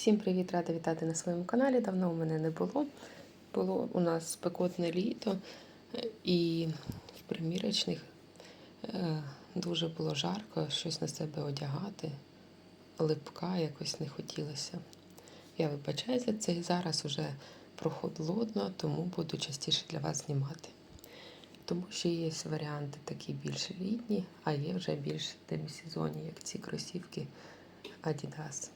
Всім привіт, рада вітати на своєму каналі. Давно у мене не було. Було у нас спекотне літо, і в примірочних е, дуже було жарко, щось на себе одягати. Липка якось не хотілося. Я вибачаю за це зараз уже прохолодно, тому буду частіше для вас знімати. Тому що є варіанти такі більш літні, а є вже більш демісезонні, як ці кросівки Adidas.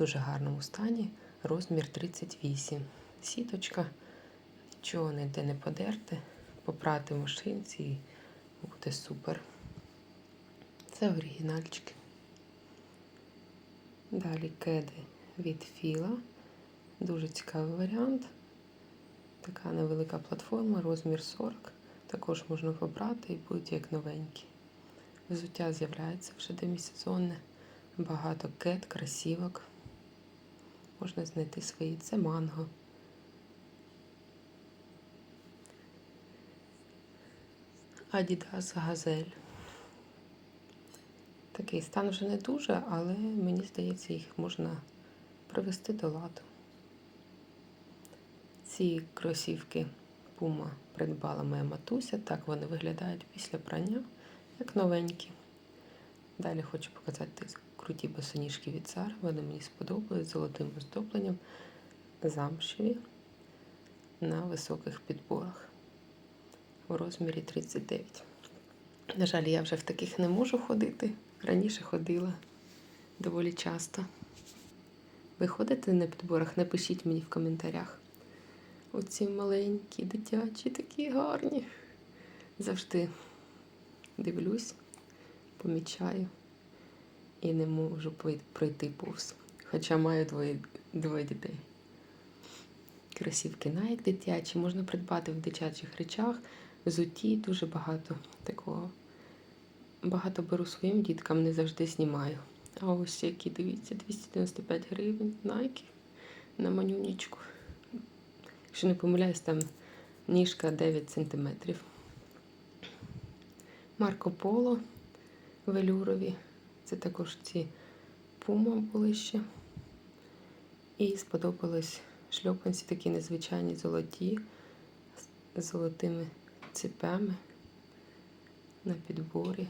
Дуже гарному стані, розмір 38. Сіточка, нічого ніде не подерте, попрати машинці і буде супер. Це оригінальчики. Далі кеди від Філа. Дуже цікавий варіант. Така невелика платформа, розмір 40. Також можна побрати і будуть як новенькі. Взуття з'являється вже демісезонне. Багато кет, красівок. Можна знайти свої. Це манго. Adidas Газель. Такий стан вже не дуже, але мені здається, їх можна привести до ладу. Ці кросівки Puma придбала моя матуся. Так вони виглядають після прання, як новенькі. Далі хочу показати круті босоніжки від Zara. Вони мені сподобались з золотим оздобленням, замшеві на високих підборах у розмірі 39. На жаль, я вже в таких не можу ходити. Раніше ходила доволі часто. Ви ходите на підборах? Напишіть мені в коментарях. Оці маленькі, дитячі, такі гарні. Завжди дивлюсь, помічаю і не можу пройти повз. Хоча маю двоє, двоє дітей. Красівки Nike дитячі, можна придбати в дитячих речах, взуті дуже багато такого. Багато беру своїм діткам, не завжди знімаю. А ось які, дивіться, 295 гривень Nike на манюнічку. Якщо не помиляюсь, там ніжка 9 см. Марко Поло велюрові. Це також ці пума були ще. І сподобались шльопанці такі незвичайні золоті, з золотими цепями на підборі,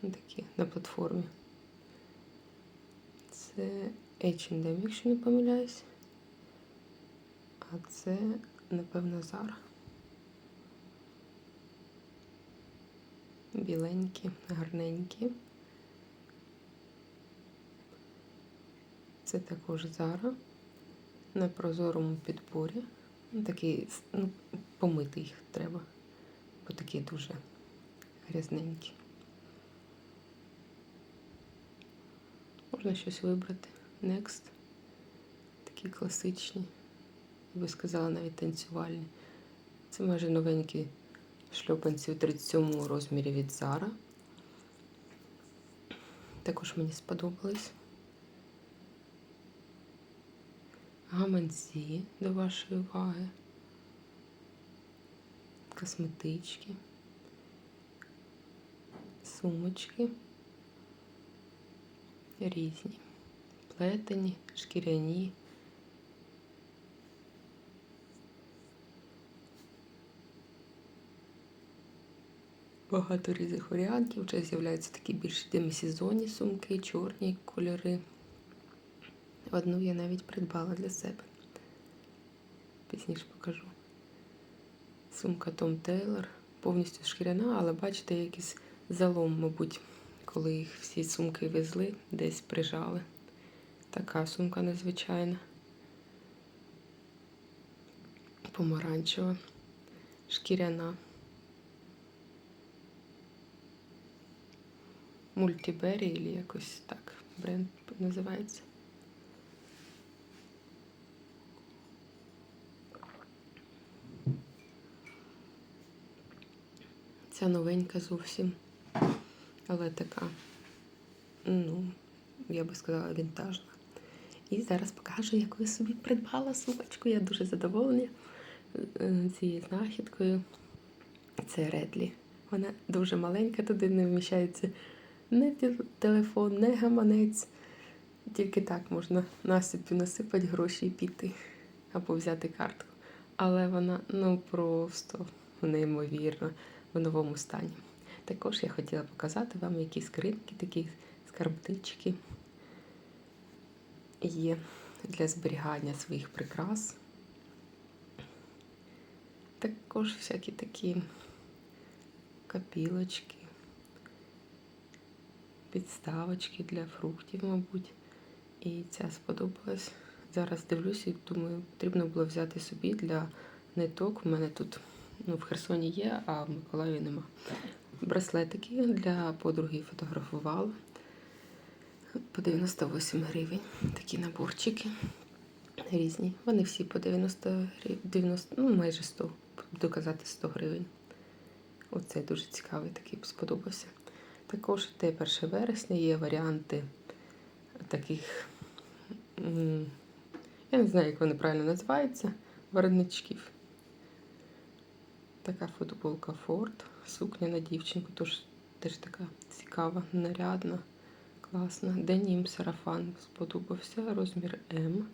такі на платформі. Це H&M, якщо не помиляюсь. А це, напевно, Зара. Біленькі, гарненькі. Це також Зара на прозорому підборі. Ну, Такий, ну, помити їх треба, бо такі дуже грязненькі. Можна щось вибрати. Next. Такі класичні, я би сказала, навіть танцювальні. Це майже новенькі шльопанці у 37 розмірі від Zara. Також мені сподобались. Гаманці до вашої уваги, косметички, сумочки різні, плетені, шкіряні. Багато різних варіантів. Вже з'являються такі більш демісезонні сумки, чорні кольори. Одну я навіть придбала для себе. Пізніше покажу. Сумка Том Тейлор. Повністю шкіряна, але бачите, якийсь залом, мабуть, коли їх всі сумки везли, десь прижали. Така сумка незвичайна. Помаранчева, шкіряна. Мультібері, або якось так бренд називається. Ця новенька зовсім, але така, ну, я би сказала, вінтажна. І зараз покажу, яку я собі придбала сумочку. Я дуже задоволена е, цією знахідкою. Це Редлі. Вона дуже маленька, туди не вміщається не телефон, не гаманець. Тільки так можна насипі насипати гроші і піти або взяти картку. Але вона ну просто неймовірно в новому стані. Також я хотіла показати вам, які скринки, такі скарбнички є для зберігання своїх прикрас. Також всякі такі копілочки, підставочки для фруктів, мабуть. І ця сподобалась. Зараз дивлюся і думаю, потрібно було взяти собі для ниток. У мене тут ну, в Херсоні є, а в Миколаєві нема. Браслетики для подруги фотографувала. По 98 гривень. Такі наборчики різні. Вони всі по 90 гривень, 90, ну майже 100, буду казати 100 гривень. Оцей дуже цікавий, такий сподобався. Також те 1 вересня є варіанти таких, я не знаю, як вони правильно називаються, воротничків. Така футболка Форд, сукня на дівчинку, тож теж така цікава, нарядна, класна. Денім сарафан сподобався, розмір М.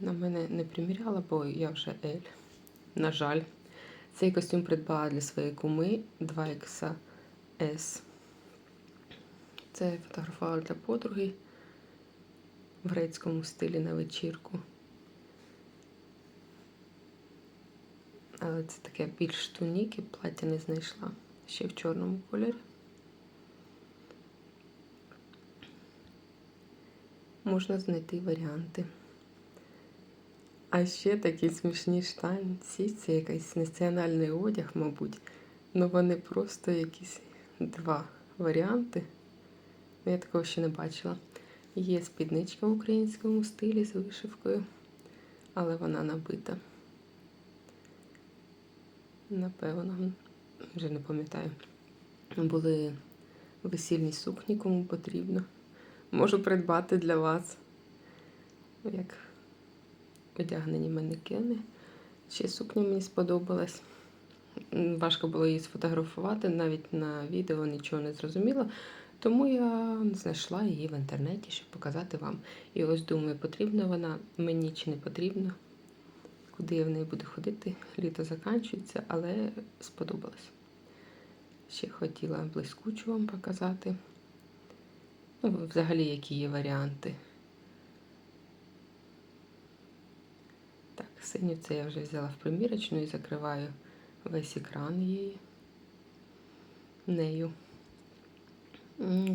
На мене не приміряла, бо я вже L. На жаль. Цей костюм придбала для своєї куми 2XS. Це я фотографувала для подруги в грецькому стилі на вечірку. Але це таке більш туніки, плаття не знайшла. Ще в чорному кольорі. Можна знайти варіанти. А ще такі смішні штанці, це якийсь національний одяг, мабуть. Ну вони просто якісь два варіанти. Ну, Я такого ще не бачила. Є спідничка в українському стилі з вишивкою, але вона набита. Напевно, вже не пам'ятаю. Були весільні сукні, кому потрібно. Можу придбати для вас. Як одягнені манекени. Ще сукня мені сподобалась. Важко було її сфотографувати, навіть на відео нічого не зрозуміла. Тому я знайшла її в інтернеті, щоб показати вам. І ось думаю, потрібна вона мені чи не потрібна. Куди я в неї буду ходити? Літо закінчується, але сподобалось. Ще хотіла блискучу вам показати. Ну, взагалі, які є варіанти. Так, синю це я вже взяла в примірочну і закриваю весь екран її нею.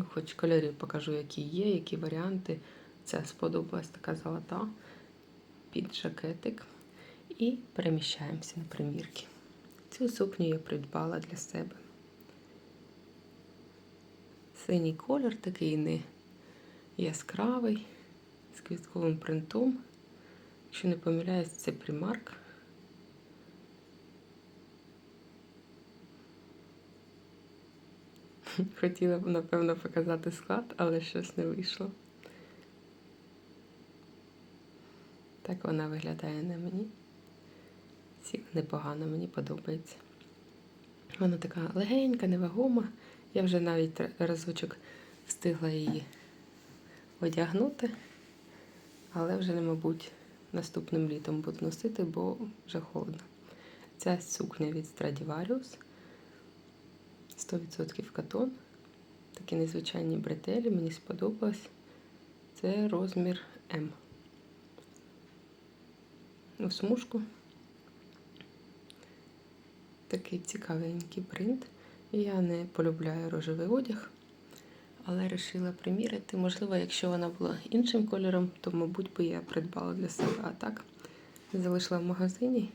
Хоч кольорів покажу, які є, які варіанти. Ця сподобалась така золота під жакетик. І переміщаємося на примірки. Цю сукню я придбала для себе. Синій колір такий не яскравий, з квітковим принтом. Якщо не помиляюсь, це примарк. Хотіла б, напевно, показати склад, але щось не вийшло. Так вона виглядає на мені. Непогано, мені подобається. Вона така легенька, невагома. Я вже навіть разочок встигла її одягнути, але вже, не, мабуть, наступним літом буду носити, бо вже холодно. Ця сукня від Stradivarius. 100% катон. Такі незвичайні бретелі, мені сподобалось. Це розмір М. У смужку. Такий цікавенький принт. Я не полюбляю рожевий одяг, але вирішила приміряти. Можливо, якщо вона була іншим кольором, то, мабуть, би я придбала для себе. А так залишила в магазині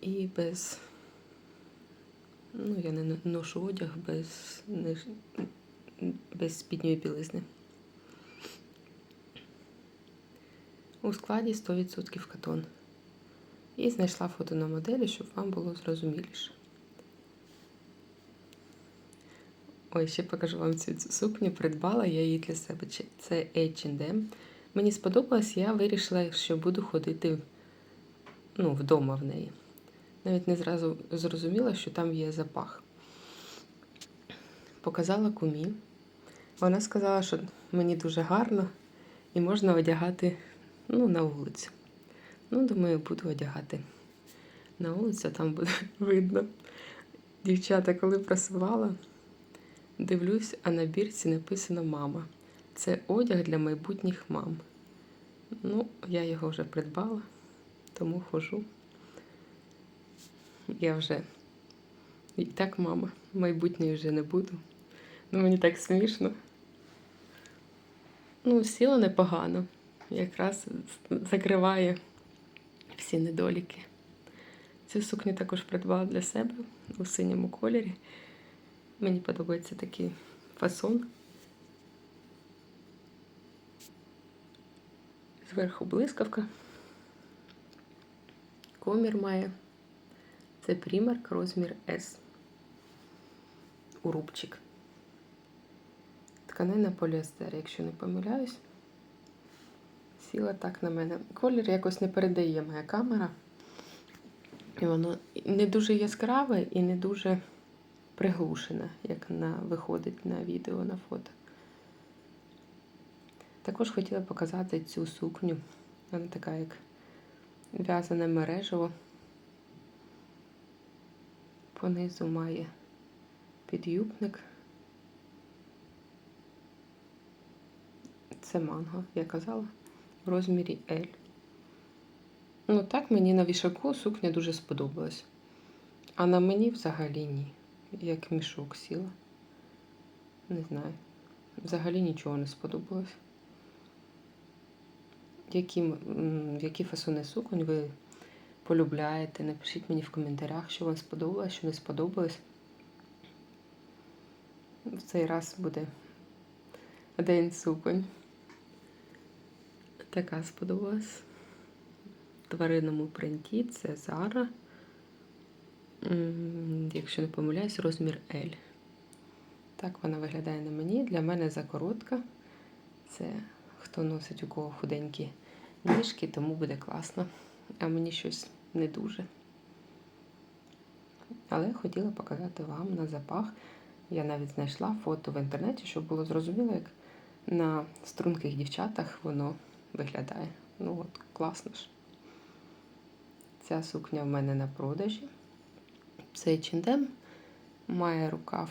і без. Ну, я не ношу одяг без, без спідньої білизни. У складі 100% катон. І знайшла фото на моделі, щоб вам було зрозуміліше. Ой, ще покажу вам цю, цю сукню. Придбала я її для себе. Це H&M. Мені сподобалось, я вирішила, що буду ходити ну, вдома в неї. Навіть не зразу зрозуміла, що там є запах. Показала кумі. Вона сказала, що мені дуже гарно і можна одягати ну, на вулицю. Ну, думаю, буду одягати на вулицю, там буде видно. Дівчата, коли просувала, дивлюсь, а на бірці написано мама. Це одяг для майбутніх мам. Ну, я його вже придбала, тому хожу. Я вже і так, мама, майбутньої вже не буду. Ну, мені так смішно. Ну, сіла непогано. Якраз закриває всі недоліки. Цю сукню також придбала для себе у синьому кольорі. Мені подобається такий фасон. Зверху блискавка. Комір має. Це примерк розмір S. Урубчик. Тканина поліестер, якщо не помиляюсь. Сіла так на мене. Колір якось не передає моя камера. І воно не дуже яскраве і не дуже приглушене, як на, виходить на відео, на фото. Також хотіла показати цю сукню. Вона така, як в'язане мережево. Понизу має підюбник. Це манго, я казала, в розмірі L. Ну, так мені на вішаку сукня дуже сподобалась. А на мені взагалі ні. Як мішок сіла. Не знаю. Взагалі нічого не сподобалось. Які, які фасони суконь ви полюбляєте? Напишіть мені в коментарях, що вам сподобалось, що не сподобалось. В цей раз буде день суконь. Така сподобалась. В тваринному принті це. М, Якщо не помиляюсь, розмір L. Так вона виглядає на мені. Для мене закоротка. Це хто носить у кого худенькі ніжки, тому буде класно. А мені щось не дуже. Але хотіла показати вам на запах. Я навіть знайшла фото в інтернеті, щоб було зрозуміло, як на струнких дівчатах воно виглядає. Ну от, класно ж. Ця сукня в мене на продажі. Це H&M. Має рукав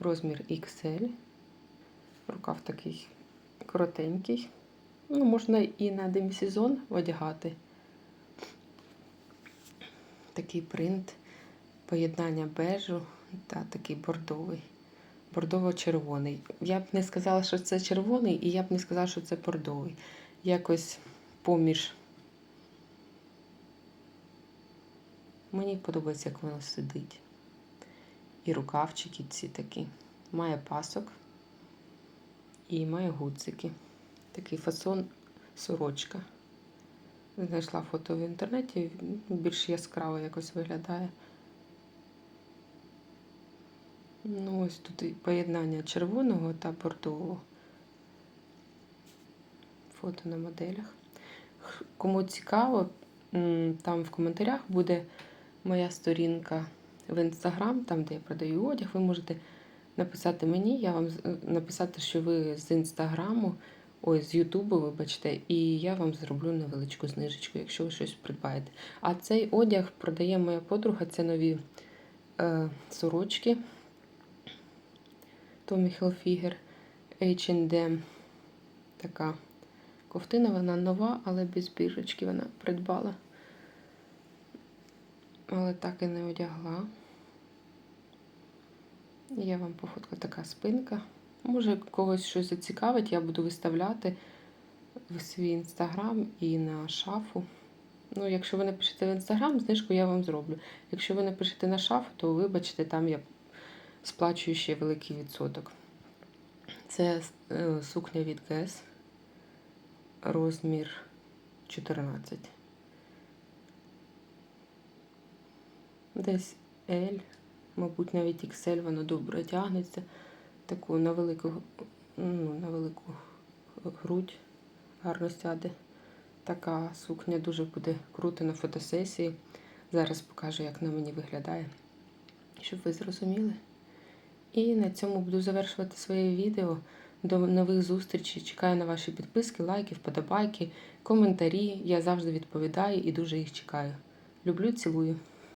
розмір XL. Рукав такий коротенький. Ну, можна і на демісезон одягати. Такий принт поєднання бежу та такий бордовий. Бордово-червоний. Я б не сказала, що це червоний, і я б не сказала, що це бордовий. Якось поміж. Мені подобається, як воно сидить. І рукавчики ці такі. Має пасок і має гудзики. Такий фасон сорочка. Знайшла фото в інтернеті, більш яскраво якось виглядає. Ну, ось тут і поєднання червоного та бордового. Фото на моделях. Кому цікаво, там в коментарях буде моя сторінка в інстаграм, там, де я продаю одяг. Ви можете написати мені, я вам е, написати, що ви з інстаграму, ой, з Ютубу, вибачте, і я вам зроблю невеличку знижечку, якщо ви щось придбаєте. А цей одяг продає моя подруга, це нові е, сорочки. Tommy Hilfiger H&M. Така ковтина, вона нова, але без бірочки вона придбала. Але так і не одягла. Я вам пофоткала така спинка. Може, когось щось зацікавить, я буду виставляти в свій інстаграм і на шафу. Ну, якщо ви напишете в інстаграм, знижку я вам зроблю. Якщо ви напишете на шафу, то вибачте, там я сплачую ще великий відсоток. Це е, сукня від ГЕС, розмір 14. Десь L, мабуть, навіть XL, воно добре тягнеться. Таку на велику, ну, на велику грудь гарно сяде. Така сукня дуже буде круто на фотосесії. Зараз покажу, як на мені виглядає, щоб ви зрозуміли. І на цьому буду завершувати своє відео. До нових зустрічей. Чекаю на ваші підписки, лайки, вподобайки, коментарі. Я завжди відповідаю і дуже їх чекаю. Люблю, цілую.